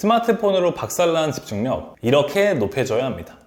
스마트폰으로 박살난 집중력 이렇게 높여줘야 합니다.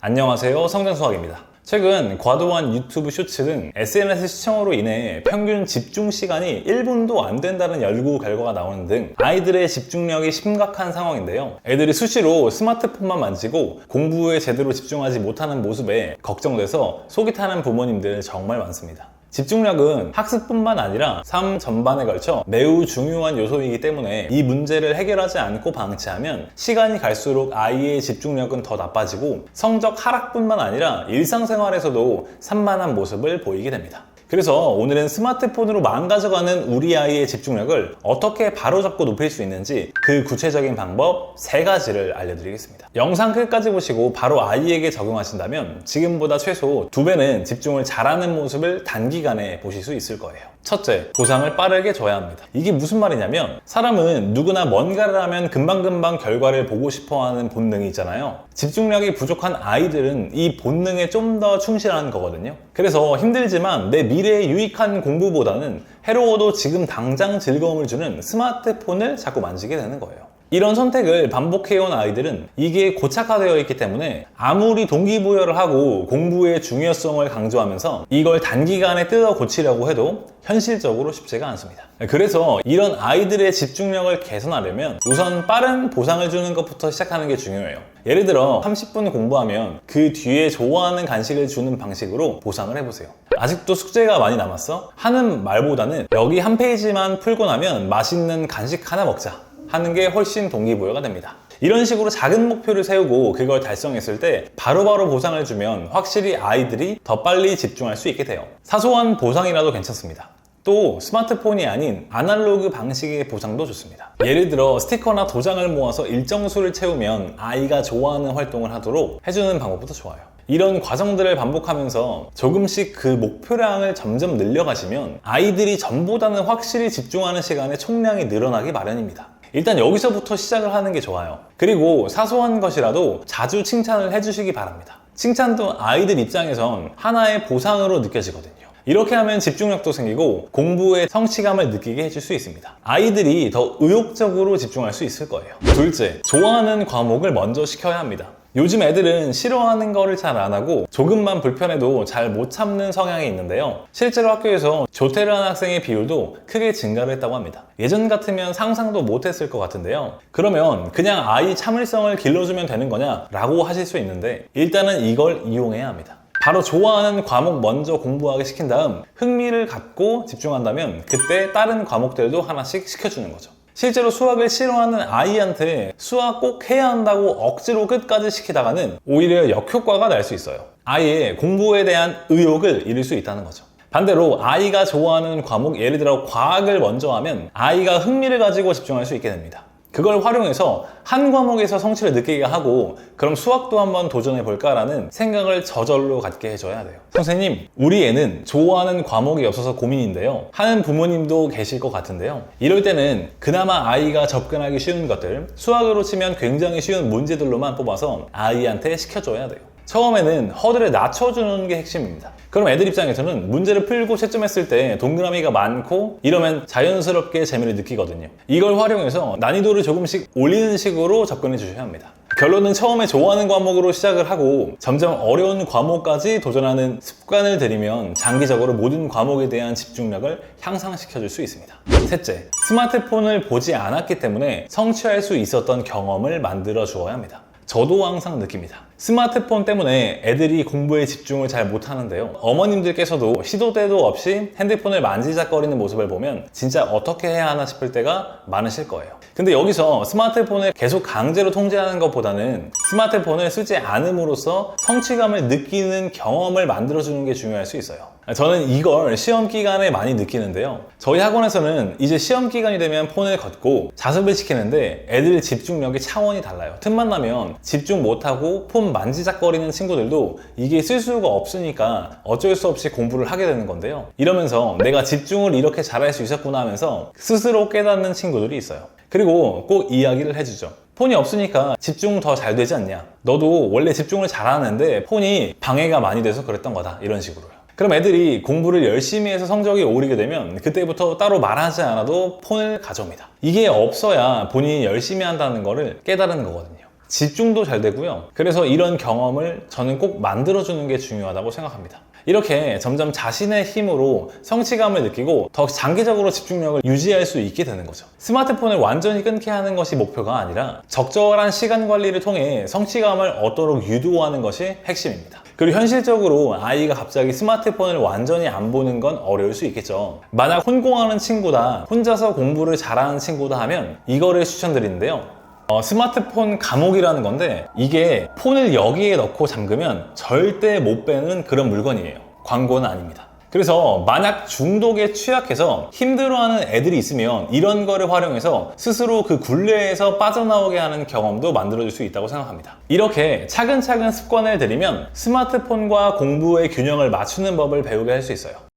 안녕하세요 성장수학입니다. 최근 과도한 유튜브 쇼츠 등 SNS 시청으로 인해 평균 집중 시간이 1분도 안 된다는 연구 결과가 나오는 등 아이들의 집중력이 심각한 상황인데요. 애들이 수시로 스마트폰만 만지고 공부에 제대로 집중하지 못하는 모습에 걱정돼서 속이 타는 부모님들 정말 많습니다. 집중력은 학습뿐만 아니라 삶 전반에 걸쳐 매우 중요한 요소이기 때문에 이 문제를 해결하지 않고 방치하면 시간이 갈수록 아이의 집중력은 더 나빠지고 성적 하락뿐만 아니라 일상생활에서도 산만한 모습을 보이게 됩니다. 그래서 오늘은 스마트폰으로 망가져가는 우리 아이의 집중력을 어떻게 바로잡고 높일 수 있는지 그 구체적인 방법 세 가지를 알려드리겠습니다. 영상 끝까지 보시고 바로 아이에게 적용하신다면 지금보다 최소 두 배는 집중을 잘하는 모습을 단기간에 보실 수 있을 거예요. 첫째, 보상을 빠르게 줘야 합니다. 이게 무슨 말이냐면 사람은 누구나 뭔가를 하면 금방금방 결과를 보고 싶어 하는 본능이 있잖아요. 집중력이 부족한 아이들은 이 본능에 좀 더 충실한 거거든요. 그래서 힘들지만 내 미래 에 유익한 공부보다는 해로워도 지금 당장 즐거움을 주는 스마트폰을 자꾸 만지게 되는 거예요. 이런 선택을 반복해온 아이들은 이게 고착화되어 있기 때문에 아무리 동기부여를 하고 공부의 중요성을 강조하면서 이걸 단기간에 뜯어 고치려고 해도 현실적으로 쉽지가 않습니다. 그래서 이런 아이들의 집중력을 개선하려면 우선 빠른 보상을 주는 것부터 시작하는 게 중요해요. 예를 들어 30분 공부하면 그 뒤에 좋아하는 간식을 주는 방식으로 보상을 해보세요. 아직도 숙제가 많이 남았어? 하는 말보다는 여기 한 페이지만 풀고 나면 맛있는 간식 하나 먹자. 하는 게 훨씬 동기부여가 됩니다. 이런 식으로 작은 목표를 세우고 그걸 달성했을 때 바로바로 보상을 주면 확실히 아이들이 더 빨리 집중할 수 있게 돼요. 사소한 보상이라도 괜찮습니다. 또 스마트폰이 아닌 아날로그 방식의 보상도 좋습니다. 예를 들어 스티커나 도장을 모아서 일정 수를 채우면 아이가 좋아하는 활동을 하도록 해주는 방법부터 좋아요. 이런 과정들을 반복하면서 조금씩 그 목표량을 점점 늘려가시면 아이들이 전보다는 확실히 집중하는 시간의 총량이 늘어나기 마련입니다. 일단 여기서부터 시작을 하는 게 좋아요. 그리고 사소한 것이라도 자주 칭찬을 해주시기 바랍니다. 칭찬도 아이들 입장에선 하나의 보상으로 느껴지거든요. 이렇게 하면 집중력도 생기고 공부에 성취감을 느끼게 해줄 수 있습니다. 아이들이 더 의욕적으로 집중할 수 있을 거예요. 둘째, 좋아하는 과목을 먼저 시켜야 합니다. 요즘 애들은 싫어하는 거를 잘 안 하고 조금만 불편해도 잘 못 참는 성향이 있는데요. 실제로 학교에서 조퇴를 한 학생의 비율도 크게 증가를 했다고 합니다. 예전 같으면 상상도 못 했을 것 같은데요. 그러면 그냥 아이 참을성을 길러주면 되는 거냐? 라고 하실 수 있는데 일단은 이걸 이용해야 합니다. 바로 좋아하는 과목 먼저 공부하게 시킨 다음 흥미를 갖고 집중한다면 그때 다른 과목들도 하나씩 시켜주는 거죠. 실제로 수학을 싫어하는 아이한테 수학 꼭 해야 한다고 억지로 끝까지 시키다가는 오히려 역효과가 날 수 있어요. 아이의 공부에 대한 의욕을 잃을 수 있다는 거죠. 반대로 아이가 좋아하는 과목, 예를 들어 과학을 먼저 하면 아이가 흥미를 가지고 집중할 수 있게 됩니다. 그걸 활용해서 한 과목에서 성취를 느끼게 하고 그럼 수학도 한번 도전해 볼까라는 생각을 저절로 갖게 해줘야 돼요. 선생님, 우리 애는 좋아하는 과목이 없어서 고민인데요. 하는 부모님도 계실 것 같은데요. 이럴 때는 그나마 아이가 접근하기 쉬운 것들, 수학으로 치면 굉장히 쉬운 문제들로만 뽑아서 아이한테 시켜줘야 돼요. 처음에는 허들을 낮춰주는 게 핵심입니다. 그럼 애들 입장에서는 문제를 풀고 채점했을 때 동그라미가 많고 이러면 자연스럽게 재미를 느끼거든요. 이걸 활용해서 난이도를 조금씩 올리는 식으로 접근해 주셔야 합니다. 결론은 처음에 좋아하는 과목으로 시작을 하고 점점 어려운 과목까지 도전하는 습관을 들이면 장기적으로 모든 과목에 대한 집중력을 향상시켜 줄 수 있습니다. 셋째, 스마트폰을 보지 않았기 때문에 성취할 수 있었던 경험을 만들어 주어야 합니다. 저도 항상 느낍니다. 스마트폰 때문에 애들이 공부에 집중을 잘 못하는데요. 어머님들께서도 시도 때도 없이 핸드폰을 만지작거리는 모습을 보면 진짜 어떻게 해야 하나 싶을 때가 많으실 거예요. 근데 여기서 스마트폰을 계속 강제로 통제하는 것보다는 스마트폰을 쓰지 않음으로써 성취감을 느끼는 경험을 만들어주는 게 중요할 수 있어요. 저는 이걸 시험 기간에 많이 느끼는데요. 저희 학원에서는 이제 시험 기간이 되면 폰을 걷고 자습을 시키는데 애들 집중력이 차원이 달라요. 틈만 나면 집중 못하고 폰 만지작거리는 친구들도 이게 쓸 수가 없으니까 어쩔 수 없이 공부를 하게 되는 건데요. 이러면서 내가 집중을 이렇게 잘할 수 있었구나 하면서 스스로 깨닫는 친구들이 있어요. 그리고 꼭 이야기를 해주죠. 폰이 없으니까 집중 더 잘 되지 않냐. 너도 원래 집중을 잘하는데 폰이 방해가 많이 돼서 그랬던 거다. 이런 식으로요. 그럼 애들이 공부를 열심히 해서 성적이 오르게 되면 그때부터 따로 말하지 않아도 폰을 가져옵니다. 이게 없어야 본인이 열심히 한다는 거를 깨달은 거거든요. 집중도 잘 되고요. 그래서 이런 경험을 저는 꼭 만들어주는 게 중요하다고 생각합니다. 이렇게 점점 자신의 힘으로 성취감을 느끼고 더 장기적으로 집중력을 유지할 수 있게 되는 거죠. 스마트폰을 완전히 끊게 하는 것이 목표가 아니라 적절한 시간 관리를 통해 성취감을 얻도록 유도하는 것이 핵심입니다. 그리고 현실적으로 아이가 갑자기 스마트폰을 완전히 안 보는 건 어려울 수 있겠죠. 만약 혼공하는 친구다, 혼자서 공부를 잘하는 친구다 하면 이거를 추천드리는데요. 어, 스마트폰 감옥이라는 건데 이게 폰을 여기에 넣고 잠그면 절대 못 빼는 그런 물건이에요. 광고는 아닙니다. 그래서 만약 중독에 취약해서 힘들어하는 애들이 있으면 이런 거를 활용해서 스스로 그 굴레에서 빠져나오게 하는 경험도 만들어줄 수 있다고 생각합니다. 이렇게 차근차근 습관을 들이면 스마트폰과 공부의 균형을 맞추는 법을 배우게 할 수 있어요.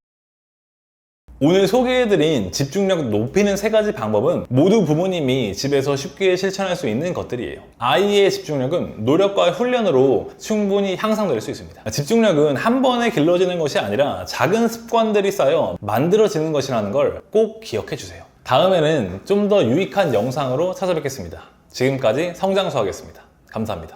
오늘 소개해드린 집중력 높이는 세 가지 방법은 모두 부모님이 집에서 쉽게 실천할 수 있는 것들이에요. 아이의 집중력은 노력과 훈련으로 충분히 향상될 수 있습니다. 집중력은 한 번에 길러지는 것이 아니라 작은 습관들이 쌓여 만들어지는 것이라는 걸 꼭 기억해 주세요. 다음에는 좀 더 유익한 영상으로 찾아뵙겠습니다. 지금까지 성장수하겠습니다. 감사합니다.